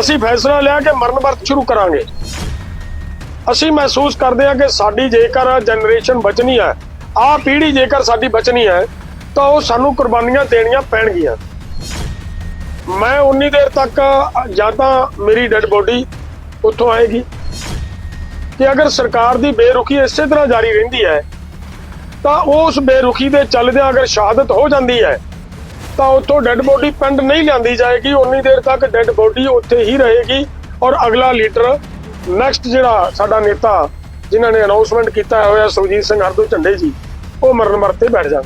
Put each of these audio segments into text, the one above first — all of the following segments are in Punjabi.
ਅਸੀਂ ਫੈਸਲਾ ਲਿਆ ਕਿ ਮਰਨ ਵਰਤ ਸ਼ੁਰੂ ਕਰਾਂਗੇ। ਅਸੀਂ ਮਹਿਸੂਸ ਕਰਦੇ ਹਾਂ ਕਿ ਸਾਡੀ ਜੇਕਰ ਜਨਰੇਸ਼ਨ ਬਚਣੀ ਹੈ, ਆਹ ਪੀੜ੍ਹੀ ਜੇਕਰ ਸਾਡੀ ਬਚਣੀ ਹੈ, ਤਾਂ ਉਹ ਸਾਨੂੰ ਕੁਰਬਾਨੀਆਂ ਦੇਣੀਆਂ ਪੈਣਗੀਆਂ। ਮੈਂ ਉਨੀ ਦੇਰ ਤੱਕ ਜਾਂ ਤਾਂ ਮੇਰੀ ਡੈੱਡ ਬੋਡੀ ਉੱਥੋਂ ਆਏਗੀ ਕਿ ਅਗਰ ਸਰਕਾਰ ਦੀ ਬੇਰੁਖੀ ਇਸੇ ਤਰ੍ਹਾਂ ਜਾਰੀ ਰਹਿੰਦੀ ਹੈ, ਤਾਂ ਉਸ ਬੇਰੁਖੀ ਦੇ ਚੱਲਦਿਆਂ ਅਗਰ ਸ਼ਹਾਦਤ ਹੋ ਜਾਂਦੀ ਹੈ ਤਾਂ ਉੱਥੋਂ ਡੈੱਡ ਬੋਡੀ ਪਿੰਡ ਨਹੀਂ ਲਿਆਂਦੀ ਜਾਏਗੀ, ਉਨੀ ਦੇਰ ਤੱਕ ਡੈੱਡ ਬੋਡੀ ਉੱਥੇ ਹੀ ਰਹੇਗੀ ਔਰ ਅਗਲਾ ਲੀਡਰ ਨੈਕਸਟ ਜਿਹੜਾ ਸਾਡਾ ਨੇਤਾ ਜਿਨ੍ਹਾਂ ਨੇ ਅਨਾਉਂਸਮੈਂਟ ਕੀਤਾ ਹੋਇਆ ਸੁਰਜੀਤ ਸਿੰਘ ਹਰਦੋ ਝੰਡੇ ਜੀ, ਉਹ ਮਰਨ ਮਰਤੇ ਬੈਠ ਜਾਣ।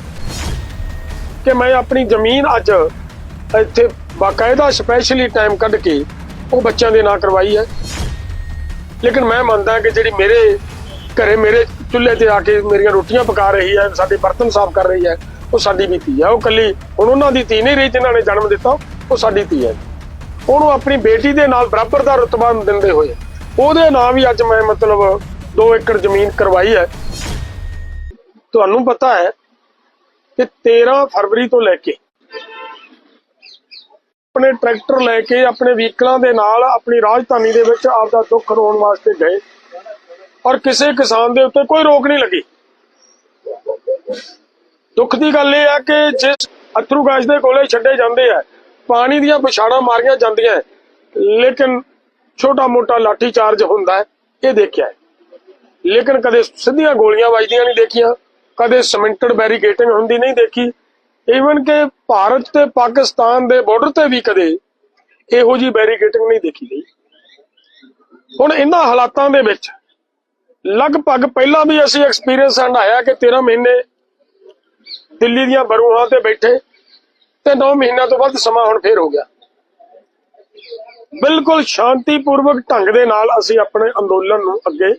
ਕਿ ਮੈਂ ਆਪਣੀ ਜ਼ਮੀਨ ਅੱਜ ਇੱਥੇ ਬਾਕਾਇਦਾ ਸਪੈਸ਼ਲੀ ਟਾਈਮ ਕੱਢ ਕੇ ਉਹ ਬੱਚਿਆਂ ਦੇ ਨਾਂ ਕਰਵਾਈ ਹੈ। ਲੇਕਿਨ ਮੈਂ ਮੰਨਦਾ ਕਿ ਜਿਹੜੀ ਮੇਰੇ ਘਰੇ ਮੇਰੇ ਚੁੱਲ੍ਹੇ ਤੇ ਆ ਕੇ ਮੇਰੀਆਂ ਰੋਟੀਆਂ ਪਕਾ ਰਹੀ ਹੈ, ਸਾਡੇ ਬਰਤਨ ਸਾਫ਼ ਕਰ ਰਹੀ ਹੈ ਉਹ ਸਾਡੀ ਵੀ ਧੀ ਹੈ ਉਹ ਕੱਲੀ ਹੁਣ ਉਹਨਾਂ ਦੀ ਧੀ ਨਹੀਂ ਰਹੀ ਜਿਨ੍ਹਾਂ ਨੇ ਜਨਮ ਦਿੱਤਾ, ਉਹ ਸਾਡੀ ਧੀ ਹੈ ਉਹਨੂੰ ਆਪਣੀ ਬੇਟੀ ਦੇ ਨਾਲ ਬਰਾਬਰ ਦਾ ਰਤਬਾ ਦਿੰਦੇ ਹੋਏ ਉਹਦੇ ਨਾਂ ਵੀ ਅੱਜ ਮੈਂ ਮਤਲਬ 2 ਏਕੜ ਜ਼ਮੀਨ ਕਰਵਾਈ ਹੈ। ਤੁਹਾਨੂੰ ਪਤਾ ਹੈ ਕਿ 13 ਫਰਵਰੀ ਤੋਂ ਲੈ ਕੇ ਆਪਣੇ ਟਰੈਕਟਰ ਲੈ ਕੇ ਆਪਣੇ ਵਹੀਕਲਾਂ ਦੇ ਨਾਲ ਆਪਣੀ ਰਾਜਧਾਨੀ ਦੇ ਵਿੱਚ ਆਪਦਾ ਦੁੱਖ ਰੋਣ ਵਾਸਤੇ ਗਏ। ਔਰ ਕਿਸੇ ਕਿਸਾਨ ਦੇ ਉੱਤੇ ਕੋਈ ਰੋਕ ਨਹੀਂ ਲੱਗੀ। ਦੁੱਖ ਦੀ ਗੱਲ ਇਹ ਹੈ ਕਿ ਜਿਸ ਅਥਰੂ ਗੈਸ ਦੇ ਕੋਲੇ ਛੱਡੇ ਜਾਂਦੇ ਆ, ਪਾਣੀ ਦੀਆਂ ਵਿਛਾੜਾਂ ਮਾਰੀਆਂ ਜਾਂਦੀਆਂ ਲੇਕਿਨ ਛੋਟਾ ਮੋਟਾ ਲਾਠੀ ਚਾਰਜ ਹੁੰਦਾ ਹੈ, ਇਹ ਦੇਖਿਆ ਹੈ। ਲੇਕਿਨ ਕਦੇ ਸਿੱਧੀਆਂ ਗੋਲੀਆਂ ਵੱਜਦੀਆਂ ਨਹੀਂ ਦੇਖੀਆਂ, ਕਦੇ ਸਿਮੈਂਟਡ ਬੈਰੀਕੇਟਿੰਗ ਹੁੰਦੀ ਨਹੀਂ ਦੇਖੀ। ਈਵਨ ਕਿ ਭਾਰਤ ਤੇ ਪਾਕਿਸਤਾਨ ਦੇ ਬਾਰਡਰ ਤੇ ਵੀ ਕਦੇ ਇਹੋ ਜੀ ਬੈਰੀਕੇਟਿੰਗ ਨਹੀਂ ਦੇਖੀ ਗਈ। ਹੁਣ ਇਹਨਾਂ ਹਾਲਾਤਾਂ ਦੇ ਵਿੱਚ ਲਗਭਗ ਪਹਿਲਾਂ ਵੀ ਅਸੀਂ ਐਕਸਪੀਰੀਅੰਸ ਹੰਡਾਇਆ ਕਿ 13 ਮਹੀਨੇ ਦਿੱਲੀ ਦੀਆਂ ਬਰੂਹਾਂ ਤੇ ਬੈਠੇ ਤੇ 9 ਮਹੀਨਿਆਂ ਤੋਂ ਵੱਧ ਸਮਾਂ ਹੁਣ ਫੇਰ ਹੋ ਗਿਆ। ਬਿਲਕੁਲ ਸ਼ਾਂਤੀਪੂਰਵਕ ਢੰਗ ਦੇ ਨਾਲ ਅਸੀਂ ਆਪਣੇ ਅੰਦੋਲਨ ਨੂੰ ਅੱਗੇ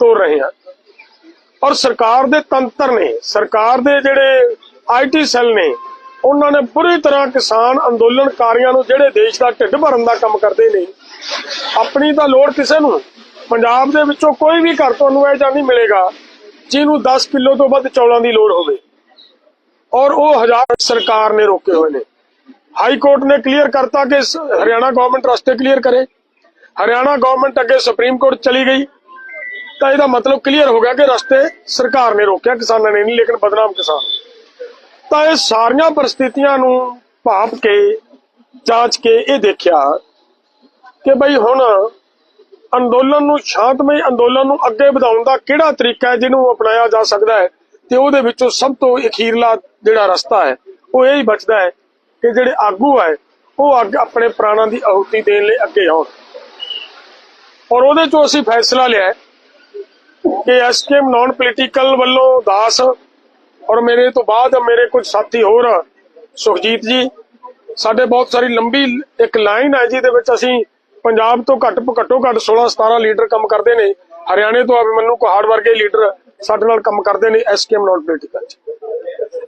ਤੋਰ ਰਹੇ ਹਾਂ। ਔਰ ਸਰਕਾਰ ਦੇ ਤੰਤਰ ਨੇ, ਸਰਕਾਰ ਦੇ ਜਿਹੜੇ ਆਈਟੀ ਸੈੱਲ ਨੇ, ਉਹਨਾਂ ਨੇ ਪੂਰੀ ਤਰ੍ਹਾਂ ਕਿਸਾਨ ਅੰਦੋਲਨਕਾਰੀਆਂ ਨੂੰ ਜਿਹੜੇ ਦੇਸ਼ ਦਾ ਢਿੱਡ ਭਰਨ ਦਾ ਕੰਮ ਕਰਦੇ ਨੇ, ਆਪਣੀ ਤਾਂ ਲੋੜ ਕਿਸੇ ਨੂੰ, ਪੰਜਾਬ ਦੇ ਵਿੱਚੋਂ ਕੋਈ ਵੀ ਘਰ ਤੁਹਾਨੂੰ ਇਹ ਜਾਂ ਨਹੀਂ ਮਿਲੇਗਾ, ਜਿਹਨੂੰ 10 ਕਿਲੋ ਤੋਂ ਵੱਧ ਚੌਲਾਂ ਦੀ ਲੋੜ ਹੋਵੇ। ਔਰ ਉਹ ਹਜ਼ਾਰ ਸਰਕਾਰ ਨੇ ਰੋਕੇ ਹੋਏ ਨੇ। ਹਾਈ ਕੋਰਟ ਨੇ ਕਲੀਅਰ ਕਰਤਾ ਕਿ ਹਰਿਆਣਾ ਗਵਰਨਮੈਂਟ ਰਸਤੇ ਕਲੀਅਰ ਕਰੇ। ਹਰਿਆਣਾ ਗਵਰਨਮੈਂਟ ਅੱਗੇ ਸੁਪਰੀਮ ਕੋਰਟ ਚਲੀ ਗਈ। ਤਾਂ ਇਹਦਾ ਮਤਲਬ ਕਲੀਅਰ ਹੋ ਗਿਆ ਕਿ ਰਸਤੇ ਸਰਕਾਰ ਨੇ ਰੋਕਿਆ, ਕਿਸਾਨਾਂ ਨੇ ਨਹੀਂ, ਲੇਕਿਨ ਬਦਨਾਮ ਕਿਸਾਨ। ਤਾਂ ਇਹ ਸਾਰੀਆਂ ਪਰਿਸਥਿਤੀਆਂ ਨੂੰ ਭਾਪ ਕੇ, ਜਾਂਚ ਕੇ ਇਹ ਦੇਖਿਆ ਕਿ ਬਈ ਹੁਣ ਅੰਦੋਲਨ ਨੂੰ ਸ਼ਾਂਤਮਈ ਅੰਦੋਲਨ ਨੂੰ ਅੱਗੇ ਵਧਾਉਣ ਦਾ ਕਿਹੜਾ ਤਰੀਕਾ ਹੈ ਜਿਹਨੂੰ ਅਪਣਾਇਆ ਜਾ ਸਕਦਾ ਹੈ। ਤੇ ਉਹਦੇ ਵਿੱਚੋਂ ਸਭ ਤੋਂ ਅਖੀਰਲਾ ਜਿਹੜਾ ਰਸਤਾ ਹੈ, ਉਹ ਇਹ ਹੀ ਬਚਦਾ ਹੈ ਕਿ ਜਿਹੜੇ ਆਗੂ ਹੈ, ਉਹ ਅੱਗ ਆਪਣੇ ਪ੍ਰਾਣਾਂ ਦੀ ਆਹੂਤੀ ਦੇਣ ਲਈ ਅੱਗੇ ਆਉਣ। ਔਰ ਉਹਦੇ ਚੋਂ ਅਸੀਂ ਫੈਸਲਾ ਲਿਆ ਹੈ ਕਿ ਐਸਕੇਐਮ ਨਾਨ ਪੋਲੀਟੀਕਲ ਵੱਲੋਂ ਦਾਸ ਔਰ ਮੇਰੇ ਤੋਂ ਬਾਅਦ ਮੇਰੇ ਕੁਝ ਸਾਥੀ ਹੋਰ, ਸੁਖਜੀਤ ਜੀ, ਸਾਡੇ ਬਹੁਤ ਸਾਰੀ ਲੰਬੀ ਇੱਕ ਲਾਈਨ ਹੈ ਜਿਹਦੇ ਵਿੱਚ ਅਸੀਂ ਪੰਜਾਬ ਤੋਂ ਘੱਟ ਘੱਟੋ ਘੱਟ 16 17 ਲੀਡਰ ਕੰਮ ਕਰਦੇ ਨੇ। ਹਰਿਆਣੇ ਤੋਂ ਮੈਨੂੰ ਕੁਹਾੜ ਵਰਗੇ ਲੀਡਰ ਸਾਡੇ ਨਾਲ ਕੰਮ ਕਰਦੇ ਨੇ ਐਸਕੇਐਮ ਨਾਨ ਪੋਲੀਟੀਕਲ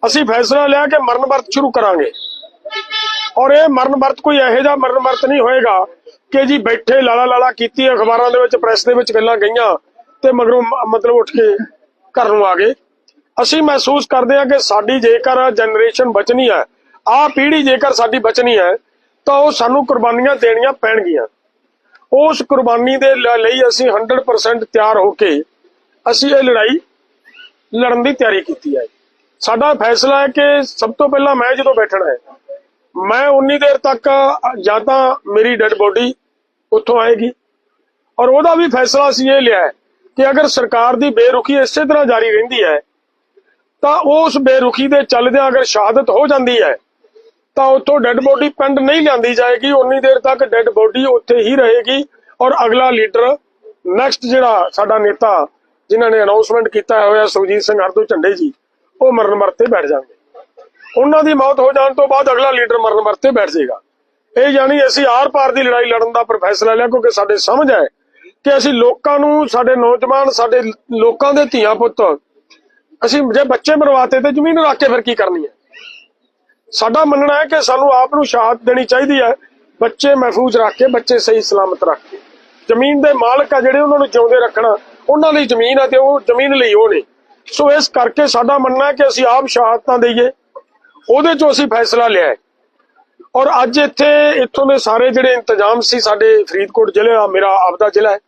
ਅਸੀਂ ਫੈਸਲਾ ਲਿਆ ਕਿ ਮਰਨ ਵਰਤ ਸ਼ੁਰੂ ਕਰਾਂਗੇ। ਔਰ ਇਹ ਮਰਨ ਵਰਤ ਕੋਈ ਇਹੋ ਜਿਹਾ ਮਰਨ ਵਰਤ ਨਹੀਂ ਹੋਏਗਾ ਕਿ ਜੀ ਬੈਠੇ ਲਾਲਾ ਲਾਲਾ ਕੀਤੀ ਅਖਬਾਰਾਂ ਦੇ ਵਿੱਚ, ਪ੍ਰੈਸ ਦੇ ਵਿੱਚ ਗੱਲਾਂ ਗਈਆਂ ਤੇ ਮਗਰੋਂ ਮਤਲਬ ਉੱਠ ਕੇ ਘਰ ਨੂੰ ਆ ਗਏ। ਅਸੀਂ ਮਹਿਸੂਸ ਕਰਦੇ ਹਾਂ ਕਿ ਸਾਡੀ ਜੇਕਰ ਜਨਰੇਸ਼ਨ ਬਚਣੀ ਹੈ, ਆਹ ਪੀੜ੍ਹੀ ਜੇਕਰ ਸਾਡੀ ਬਚਣੀ ਹੈ, ਤਾਂ ਉਹ ਸਾਨੂੰ ਕੁਰਬਾਨੀਆਂ ਦੇਣੀਆਂ ਪੈਣਗੀਆਂ। ਉਸ ਕੁਰਬਾਨੀ ਦੇ ਲਈ ਅਸੀਂ 100% ਤਿਆਰ ਹੋ ਕੇ ਅਸੀਂ ਇਹ ਲੜਾਈ ਲੜਨ ਦੀ ਤਿਆਰੀ ਕੀਤੀ ਹੈ। ਸਾਡਾ ਫੈਸਲਾ ਹੈ ਕਿ ਸਭ ਤੋਂ ਪਹਿਲਾਂ ਮੈਂ ਜਦੋਂ ਬੈਠਣਾ ਹੈ, ਮੈਂ ਉਨੀ ਦੇਰ ਤੱਕ ਜਾਂ ਤਾਂ ਮੇਰੀ ਡੈੱਡ ਬੋਡੀ ਉੱਥੋਂ ਆਏਗੀ। ਔਰ ਉਹਦਾ ਵੀ ਫੈਸਲਾ ਅਸੀਂ ਇਹ ਲਿਆ ਕਿ ਅਗਰ ਸਰਕਾਰ ਦੀ ਬੇਰੁਖੀ ਇਸੇ ਤਰ੍ਹਾਂ ਜਾਰੀ ਰਹਿੰਦੀ ਹੈ, ਤਾਂ ਉਸ ਬੇਰੁਖੀ ਦੇ ਚੱਲਦਿਆਂ ਅਗਰ ਸ਼ਹਾਦਤ ਹੋ ਜਾਂਦੀ ਹੈ, ਤਾਂ ਉੱਥੋਂ ਡੈੱਡ ਬੋਡੀ ਪਿੰਡ ਨਹੀਂ ਲਿਆਂਦੀ ਜਾਏਗੀ। ਉਨੀ ਦੇਰ ਤੱਕ ਡੈੱਡ ਬੋਡੀ ਉੱਥੇ ਹੀ ਰਹੇਗੀ ਔਰ ਅਗਲਾ ਲੀਡਰ ਨੈਕਸਟ ਜਿਹੜਾ ਸਾਡਾ ਨੇਤਾ ਜਿਨ੍ਹਾਂ ਨੇ ਅਨਾਉਂਸਮੈਂਟ ਕੀਤਾ ਹੋਇਆ ਸੁਖਜੀਤ ਸਿੰਘ ਹਰਦੋ ਝੰਡੇ ਜੀ, ਉਹ ਮਰਨ ਮਰਤੇ ਬੈਠ ਜਾਣਗੇ। ਉਹਨਾਂ ਦੀ ਮੌਤ ਹੋ ਜਾਣ ਤੋਂ ਬਾਅਦ ਅਗਲਾ ਲੀਡਰ ਮਰਨ ਮਰਤੇ ਬੈਠ ਜਾਏਗਾ। ਇਹ ਜਾਣੀ ਅਸੀਂ ਆਰ-ਪਾਰ ਦੀ ਲੜਾਈ ਲੜਨ ਦਾ ਫੈਸਲਾ ਲਿਆ ਕਿਉਂਕਿ ਸਾਡੇ ਸਮਝ ਹੈ ਕਿ ਅਸੀਂ ਲੋਕਾਂ ਨੂੰ, ਸਾਡੇ ਨੌਜਵਾਨ, ਸਾਡੇ ਲੋਕਾਂ ਦੇ ਧੀਆਂ ਪੁੱਤ, ਅਸੀਂ ਜੇ ਬੱਚੇ ਮਰਵਾਤੇ ਤੇ ਜ਼ਮੀਨ ਰੱਖ ਕੇ ਫਿਰ ਕੀ ਕਰਨੀ ਹੈ? ਸਾਡਾ ਮੰਨਣਾ ਹੈ ਕਿ ਸਾਨੂੰ ਆਪ ਨੂੰ ਸ਼ਹਾਦਤ ਦੇਣੀ ਚਾਹੀਦੀ ਹੈ, ਬੱਚੇ ਮਹਿਫੂਜ਼ ਰੱਖ ਕੇ, ਬੱਚੇ ਸਹੀ ਸਲਾਮਤ ਰੱਖ ਕੇ। ਜ਼ਮੀਨ ਦੇ ਮਾਲਕ ਆ ਜਿਹੜੇ ਉਹਨਾਂ ਨੂੰ ਜਿਉਂਦੇ ਰੱਖਣਾ ਉਹਨਾਂ ਲਈ ਜ਼ਮੀਨ ਹੈ ਤੇ ਉਹ ਜ਼ਮੀਨ ਲਈ ਉਹ ਨੇ। ਸੋ ਇਸ ਕਰਕੇ ਸਾਡਾ ਮੰਨਣਾ ਹੈ ਕਿ ਅਸੀਂ ਆਪ ਸ਼ਹਾਦਤਾਂ ਦਈਏ, ਉਹਦੇ ਚੋਂ ਅਸੀਂ ਫੈਸਲਾ ਲਿਆ ਹੈ। ਔਰ ਅੱਜ ਇੱਥੇ, ਇੱਥੋਂ ਦੇ ਸਾਰੇ ਜਿਹੜੇ ਇੰਤਜ਼ਾਮ ਸੀ ਸਾਡੇ ਫਰੀਦਕੋਟ ਜ਼ਿਲ੍ਹੇ ਦਾ, ਮੇਰਾ ਆਪਦਾ ਜ਼ਿਲ੍ਹਾ ਹੈ,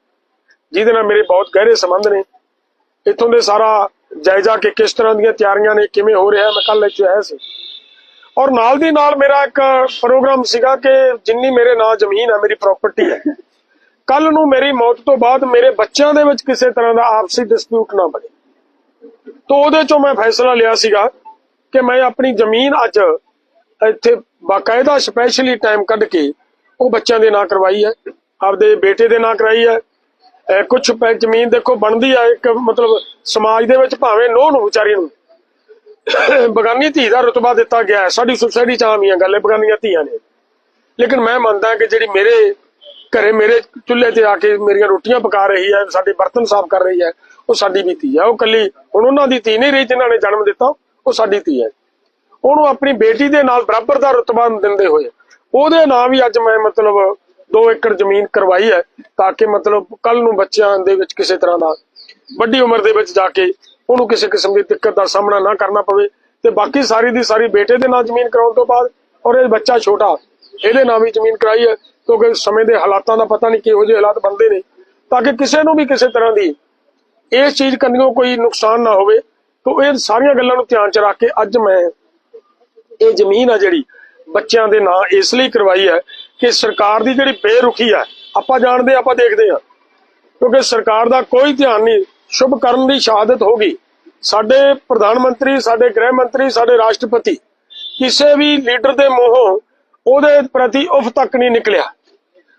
ਜਿਹਦੇ ਨਾਲ ਮੇਰੇ ਬਹੁਤ ਗਹਿਰੇ ਸੰਬੰਧ ਨੇ। ਇੱਥੋਂ ਦੇ ਸਾਰਾ ਜਾਇਜ਼ਾ ਕਿ ਕਿਸ ਤਰ੍ਹਾਂ ਦੀਆਂ ਤਿਆਰੀਆਂ ਨੇ, ਕਿਵੇਂ ਹੋ ਰਿਹਾ, ਮੈਂ ਕੱਲ ਇੱਥੇ ਆਇਆ ਸੀ। ਔਰ ਨਾਲ ਦੀ ਨਾਲ ਮੇਰਾ ਇੱਕ ਪ੍ਰੋਗਰਾਮ ਸੀਗਾ ਕਿ ਜਿੰਨੀ ਮੇਰੇ ਨਾਂ ਜ਼ਮੀਨ ਹੈ, ਮੇਰੀ ਪ੍ਰਾਪਰਟੀ ਹੈ। ਕੱਲ ਨੂੰ ਮੇਰੀ ਮੌਤ ਤੋਂ ਬਾਅਦ ਮੇਰੇ ਬੱਚਿਆਂ ਦੇ ਵਿੱਚ ਕਿਸੇ ਤਰ੍ਹਾਂ ਦਾ ਆਪਸੀ ਡਿਸਪਿਊਟ ਨਾ ਬਣੇ। ਤੋਂ ਉਹਦੇ ਚੋਂ ਮੈਂ ਫੈਸਲਾ ਲਿਆ ਸੀਗਾ ਕਿ ਮੈਂ ਆਪਣੀ ਜ਼ਮੀਨ ਅੱਜ ਇੱਥੇ ਬਾਕਾਇਦਾ ਸਪੈਸ਼ਲੀ ਟਾਈਮ ਕੱਢ ਕੇ ਉਹ ਬੱਚਿਆਂ ਦੇ ਨਾਂ ਕਰਵਾਈ ਹੈ, ਆਪਦੇ ਬੇਟੇ ਦੇ ਨਾਂ ਕਰਾਈ ਹੈ। ਕੁਝ ਜ਼ਮੀਨ ਦੇਖੋ ਬਣਦੀ ਆ, ਇੱਕ ਮਤਲਬ ਸਮਾਜ ਦੇ ਵਿੱਚ ਭਾਵੇਂ ਨੋ ਨੂੰ ਵਿਚਾਰੀ ਨੂੰ। ਬਗਾਨੀ ਧੀ ਦਾ ਰਤਬਾ ਦਿੱਤਾ ਗਿਆ ਹੈ, ਸਾਡੀ ਸੁਸਾਇਟੀ ਚ ਆਮ ਹੀ ਆ, ਗੱਲ ਹੈ ਬਗਾਨੀਆਂ ਧੀਆਂ ਨੇ। ਲੇਕਿਨ ਮੈਂ ਮੰਨਦਾ ਕਿ ਜਿਹੜੀ ਮੇਰੇ ਘਰੇ ਮੇਰੇ ਚੁੱਲ੍ਹੇ ਤੇ ਆ ਕੇ ਮੇਰੀਆਂ ਰੋਟੀਆਂ ਪਕਾ ਰਹੀ ਹੈ, ਸਾਡੇ ਬਰਤਨ ਸਾਫ਼ ਕਰ ਰਹੀ ਹੈ, ਉਹ ਸਾਡੀ ਵੀ ਧੀ ਹੈ। ਉਹ ਕੱਲੀ ਹੁਣ ਉਹਨਾਂ ਦੀ ਧੀ ਨਹੀਂ ਰਹੀ ਜਿਨ੍ਹਾਂ ਨੇ ਜਨਮ ਦਿੱਤਾ, ਉਹ ਸਾਡੀ ਧੀ ਹੈ। ਉਹਨੂੰ ਆਪਣੀ ਬੇਟੀ ਦੇ ਨਾਲ ਬਰਾਬਰ ਦਾ ਰਤਬਾ ਦਿੰਦੇ ਹੋਏ, ਉਹਦੇ ਨਾਂ ਵੀ ਅੱਜ ਮੈਂ ਮਤਲਬ 2 ਏਕੜ ਜ਼ਮੀਨ ਕਰਵਾਈ ਹੈ, ਤਾਂ ਕਿ ਮਤਲਬ ਕੱਲ ਨੂੰ ਬੱਚਿਆਂ ਦੇ ਵਿੱਚ ਕਿਸੇ ਤਰ੍ਹਾਂ ਦਾ ਵੱਡੀ ਉਮਰ ਦੇ ਵਿੱਚ ਜਾ ਕੇ ਉਹਨੂੰ ਕਿਸੇ ਕਿਸਮ ਦੀ ਦਿੱਕਤ ਦਾ ਸਾਹਮਣਾ ਨਾ ਕਰਨਾ ਪਵੇ ਤੇ ਬਾਕੀ ਸਾਰੀ ਦੀ ਸਾਰੀ ਬੇਟੇ ਦੇ ਨਾਂ ਜ਼ਮੀਨ ਕਰਾਉਣ ਤੋਂ ਬਾਅਦ ਔਰ ਇਹ ਬੱਚਾ ਛੋਟਾ, ਇਹਦੇ ਨਾਂ ਵੀ ਜ਼ਮੀਨ ਕਰਾਈ ਹੈ। ਕਿਉਂਕਿ ਸਮੇਂ ਦੇ ਹਾਲਾਤਾਂ ਦਾ ਪਤਾ ਨਹੀਂ ਕਿਹੋ ਜਿਹੇ ਹਾਲਾਤ ਬਣਦੇ ਨੇ, ਤਾਂ ਕਿ ਕਿਸੇ ਨੂੰ ਵੀ ਕਿਸੇ ਤਰ੍ਹਾਂ ਦੀ ਇਸ ਚੀਜ਼ ਕੰਨਿਓ ਕੋਈ ਨੁਕਸਾਨ ਨਾ ਹੋਵੇ। ਤੋਂ ਇਹ ਸਾਰੀਆਂ ਗੱਲਾਂ ਨੂੰ ਧਿਆਨ ਚ ਰੱਖ ਕੇ ਅੱਜ ਮੈਂ ਇਹ ਜ਼ਮੀਨ ਆ ਜਿਹੜੀ ਬੱਚਿਆਂ ਦੇ ਨਾਂ ਇਸ ਲਈ ਕਰਵਾਈ ਹੈ ਕਿ ਸਰਕਾਰ ਦੀ ਜਿਹੜੀ ਬੇਰੁਖੀ ਹੈ ਆਪਾਂ ਜਾਣਦੇ ਆਪਾਂ ਦੇਖਦੇ ਹਾਂ ਕਿਉਂਕਿ ਸਰਕਾਰ ਦਾ ਕੋਈ ਧਿਆਨ ਨਹੀਂ, ਸ਼ੁਭ ਕਰਨ ਦੀ ਸ਼ਹਾਦਤ ਹੋ ਗਈ। ਸਾਡੇ ਪ੍ਰਧਾਨ ਮੰਤਰੀ, ਸਾਡੇ ਗ੍ਰਹਿ ਮੰਤਰੀ, ਸਾਡੇ ਰਾਸ਼ਟਰਪਤੀ, ਕਿਸੇ ਵੀ ਲੀਡਰ ਦੇ ਮੂੰਹੋਂ ਉਹਦੇ ਪ੍ਰਤੀ ਉਫ ਤੱਕ ਨਹੀਂ ਨਿਕਲਿਆ।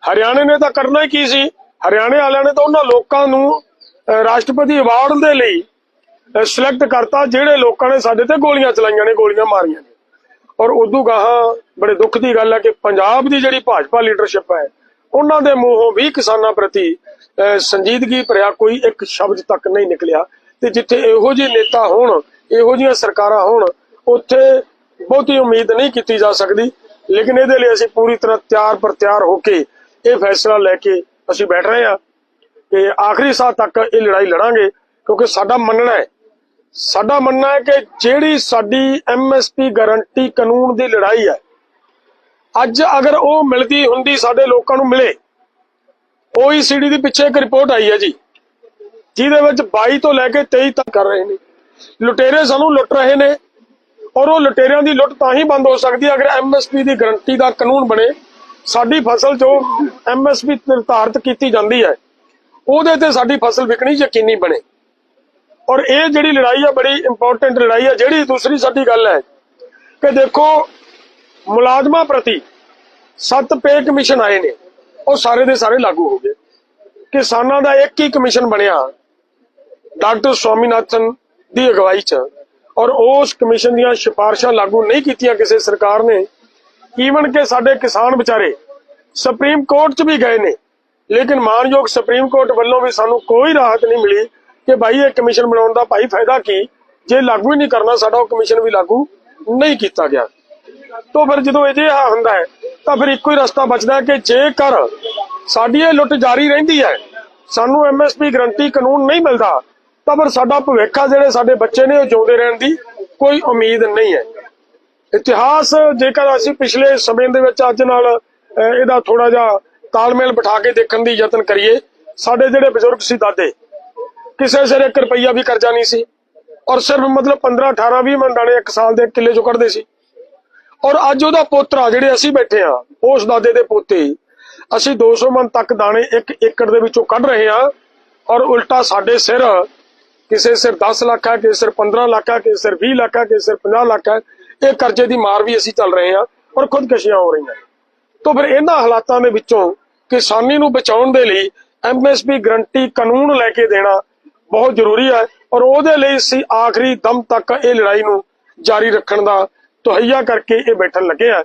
ਹਰਿਆਣੇ ਨੇ ਤਾਂ ਕਰਨਾ ਹੀ ਕੀ ਸੀ? ਹਰਿਆਣੇ ਵਾਲਿਆਂ ਨੇ ਤਾਂ ਉਹਨਾਂ ਲੋਕਾਂ ਨੂੰ ਰਾਸ਼ਟਰਪਤੀ ਅਵਾਰਡ ਦੇ ਲਈ ਸਿਲੈਕਟ ਕਰਤਾ, ਜਿਹੜੇ ਲੋਕਾਂ ਨੇ ਸਾਡੇ ਤੇ ਗੋਲੀਆਂ ਚਲਾਈਆਂ ਨੇ, ਗੋਲੀਆਂ ਮਾਰੀਆਂ ਨੇ। ਔਰ ਉਦੋਂ ਗਾਹਾਂ ਬੜੇ ਦੁੱਖ ਦੀ ਗੱਲ ਹੈ ਕਿ ਪੰਜਾਬ ਦੀ ਜਿਹੜੀ ਭਾਜਪਾ ਲੀਡਰਸ਼ਿਪ ਹੈ, ਉਹਨਾਂ ਦੇ ਮੂੰਹੋਂ ਵੀ ਕਿਸਾਨਾਂ ਪ੍ਰਤੀ ਸੰਜੀਦਗੀ ਭਰਿਆ ਕੋਈ ਇੱਕ ਸ਼ਬਦ ਤੱਕ ਨਹੀਂ ਨਿਕਲਿਆ। ਤੇ ਜਿੱਥੇ ਇਹੋ ਜਿਹੇ ਨੇਤਾ ਹੋਣ, ਇਹੋ ਜਿਹੀਆਂ ਸਰਕਾਰਾਂ ਹੋਣ, ਉੱਥੇ ਬਹੁਤੀ ਉਮੀਦ ਨਹੀਂ ਕੀਤੀ ਜਾ ਸਕਦੀ। ਲੇਕਿਨ ਇਹਦੇ ਲਈ ਅਸੀਂ ਪੂਰੀ ਤਰ੍ਹਾਂ ਤਿਆਰ ਪਰ ਤਿਆਰ ਹੋ ਕੇ ਇਹ ਫੈਸਲਾ ਲੈ ਕੇ ਅਸੀਂ ਬੈਠ ਰਹੇ ਹਾਂ ਕਿ ਆਖਰੀ ਸਾਹ ਤੱਕ ਇਹ ਲੜਾਈ ਲੜਾਂਗੇ, ਕਿਉਂਕਿ ਸਾਡਾ ਮੰਨਣਾ ਹੈ। ਸਾਡਾ ਮੰਨਣਾ ਹੈ ਕਿ ਜਿਹੜੀ ਸਾਡੀ ਐਮਐਸਪੀ ਗਾਰੰਟੀ ਕਾਨੂੰਨ ਦੀ ਲੜਾਈ ਹੈ, ਅੱਜ ਅਗਰ ਉਹ ਮਿਲਦੀ ਹੁੰਦੀ ਸਾਡੇ ਲੋਕਾਂ ਨੂੰ ਮਿਲੇ, ਓਈਸੀਡੀ ਦੀ ਪਿੱਛੇ ਇੱਕ ਰਿਪੋਰਟ ਆਈ ਹੈ ਜੀ, ਜਿਹਦੇ ਵਿੱਚ 22 ਤੋਂ ਲੈ ਕੇ 23 ਤੱਕ ਕਰ ਰਹੇ ਨੇ। ਲੁਟੇਰੇ ਸਾਨੂੰ ਲੁੱਟ ਰਹੇ ਨੇ, ਔਰ ਉਹ ਲੁਟੇਰਿਆਂ ਦੀ ਲੁੱਟ ਤਾਂ ਹੀ ਬੰਦ ਹੋ ਸਕਦੀ ਹੈ ਅਗਰ ਐਮਐਸਪੀ ਦੀ ਗਾਰੰਟੀ ਦਾ ਕਾਨੂੰਨ ਬਣੇ। ਸਾਡੀ ਫਸਲ ਜੋ ਐਮਐਸਪੀ ਨਿਰਧਾਰਿਤ ਕੀਤੀ ਜਾਂਦੀ ਹੈ, ਉਹਦੇ ਤੇ ਸਾਡੀ ਫਸਲ ਵਿਕਣੀ ਯਕੀਨੀ ਬਣੇ। ਔਰ ਇਹ ਜਿਹੜੀ ਲੜਾਈ ਹੈ ਬੜੀ ਇੰਪੋਰਟੈਂਟ ਲੜਾਈ ਹੈ ਜਿਹੜੀ ਦੂਸਰੀ ਸਾਡੀ ਗੱਲ ਹੈ ਕਿ ਦੇਖੋ, ਮੁਲਾਜ਼ਮਾਂ ਪ੍ਰਤੀ ਸੱਤ ਪੇ ਕਮਿਸ਼ਨ ਆਏ ਨੇ, ਉਹ ਸਾਰੇ ਦੇ ਸਾਰੇ ਲਾਗੂ ਹੋ ਗਏ। ਕਿਸਾਨਾਂ ਦਾ ਇੱਕ ਹੀ ਕਮਿਸ਼ਨ ਬਣਿਆ, ਡਾਕਟਰ ਸਵਾਮੀਨਾਥਨ ਦੀ ਅਗਵਾਈ 'ਚ। ਔਰ ਉਸ ਕਮਿਸ਼ਨ ਦੀਆਂ ਸਿਫਾਰਸ਼ਾਂ ਲਾਗੂ ਨਹੀਂ ਕੀਤੀਆਂ ਕਿਸੇ ਸਰਕਾਰ ਨੇ ਈਵਨ ਕਿ ਸਾਡੇ ਕਿਸਾਨ ਵਿਚਾਰੇ ਸੁਪਰੀਮ ਕੋਰਟ 'ਚ ਵੀ ਗਏ ਨੇ, ਲੇਕਿਨ ਮਾਨਯੋਗ ਸੁਪਰੀਮ ਕੋਰਟ ਵੱਲੋਂ ਵੀ ਸਾਨੂੰ ਕੋਈ ਰਾਹਤ ਨਹੀਂ ਮਿਲੀ ਕਿ ਭਾਈ ਇਹ ਕਮਿਸ਼ਨ ਬਣਾਉਣ ਦਾ ਭਾਈ ਫਾਇਦਾ ਕੀ? ਜੇ ਲਾਗੂ ਹੀ ਨਹੀਂ ਕਰਨਾ ਸਾਡਾ ਉਹ ਕਮਿਸ਼ਨ ਵੀ ਲਾਗੂ ਨਹੀਂ ਕੀਤਾ ਗਿਆ। ਤੋਂ ਫਿਰ ਜਦੋਂ ਅਜਿਹਾ ਹੁੰਦਾ ਹੈ, ਤਾਂ ਫਿਰ ਇੱਕੋ ਹੀ ਰਸਤਾ ਬਚਦਾ ਹੈ ਕਿ ਜੇਕਰ ਸਾਡੀ ਇਹ ਲੁੱਟ ਜਾਰੀ ਰਹਿੰਦੀ ਹੈ, ਸਾਨੂੰ ਐਮਐਸਪੀ ਗਰੰਟੀ ਕਾਨੂੰਨ ਨਹੀਂ ਮਿਲਦਾ, ਤਾਂ ਫਿਰ ਸਾਡਾ ਭਵਿੱਖ ਆ ਜਿਹੜੇ ਸਾਡੇ ਬੱਚੇ ਨੇ ਉਹ ਜਿਉਂਦੇ ਰਹਿਣ ਦੀ ਕੋਈ ਉਮੀਦ ਨਹੀਂ ਹੈ। ਇਤਿਹਾਸ, ਜੇਕਰ ਅਸੀਂ ਪਿਛਲੇ ਸਮੇਂ ਦੇ ਵਿੱਚ ਅੱਜ ਨਾਲ ਇਹਦਾ ਥੋੜਾ ਜਿਹਾ ਤਾਲਮੇਲ ਬਿਠਾ ਕੇ ਦੇਖਣ ਦੀ ਯਤਨ ਕਰੀਏ, ਸਾਡੇ ਜਿਹੜੇ ਬਜ਼ੁਰਗ ਸੀ ਦਾਦੇ, ਕਿਸੇ ਸਿਰ 1 ਰੁਪਈਆ ਵੀ ਕਰਜ਼ਾ ਨਹੀਂ ਸੀ, ਔਰ ਸਿਰਫ ਮਤਲਬ 15 18 20 ਮਣ ਇੱਕ ਸਾਲ ਦੇ ਕਿੱਲੇ ਚੋਂ ਕੱਢਦੇ ਸੀ। ਔਰ ਅੱਜ ਉਹਦਾ ਪੋਤਰਾ, ਜਿਹੜੇ ਅਸੀਂ ਬੈਠੇ ਆ ਉਸ ਦਾਦੇ ਦੇ ਪੋਤੇ, ਅਸੀਂ 200 ਮਨ ਤੱਕ ਦਾਣੇ ਇੱਕ ਏਕੜ ਦੇ ਵਿੱਚੋਂ ਕੱਢ ਰਹੇ ਆ ਔਰ ਉਲਟਾ ਸਾਡੇ ਸਿਰ, ਕਿਸੇ ਸਿਰ 10 ਲੱਖ ਹੈ, ਕਿਸੇ ਸਿਰ 15 ਲੱਖ ਹੈ, ਕਿਸੇ ਸਿਰ 20 ਲੱਖ ਹੈ, ਕਿਸੇ ਸਿਰ 50 ਲੱਖ ਹੈ ਇਹ ਕਰਜ਼ੇ ਦੀ ਮਾਰ ਵੀ ਅਸੀਂ ਚੱਲ ਰਹੇ ਹਾਂ ਔਰ ਖੁਦਕਸ਼ੀਆਂ ਹੋ ਰਹੀਆਂ ਤੋਂ ਫਿਰ ਇਹਨਾਂ ਹਾਲਾਤਾਂ ਦੇ ਵਿੱਚੋਂ ਕਿਸਾਨੀ ਨੂੰ ਬਚਾਉਣ ਦੇ ਲਈ ਐਮਐਸਪੀ ਗਰੰਟੀ ਕਾਨੂੰਨ ਲੈ ਕੇ ਦੇਣਾ ਬਹੁਤ ਜ਼ਰੂਰੀ ਹੈ ਔਰ ਉਹਦੇ ਲਈ ਅਸੀਂ ਆਖਰੀ ਦਮ ਤੱਕ ਇਹ ਲੜਾਈ ਨੂੰ ਜਾਰੀ ਰੱਖਣ ਦਾ ਤਹਈਆ ਕਰਕੇ ਇਹ ਬੈਠਣ ਲੱਗੇ ਆ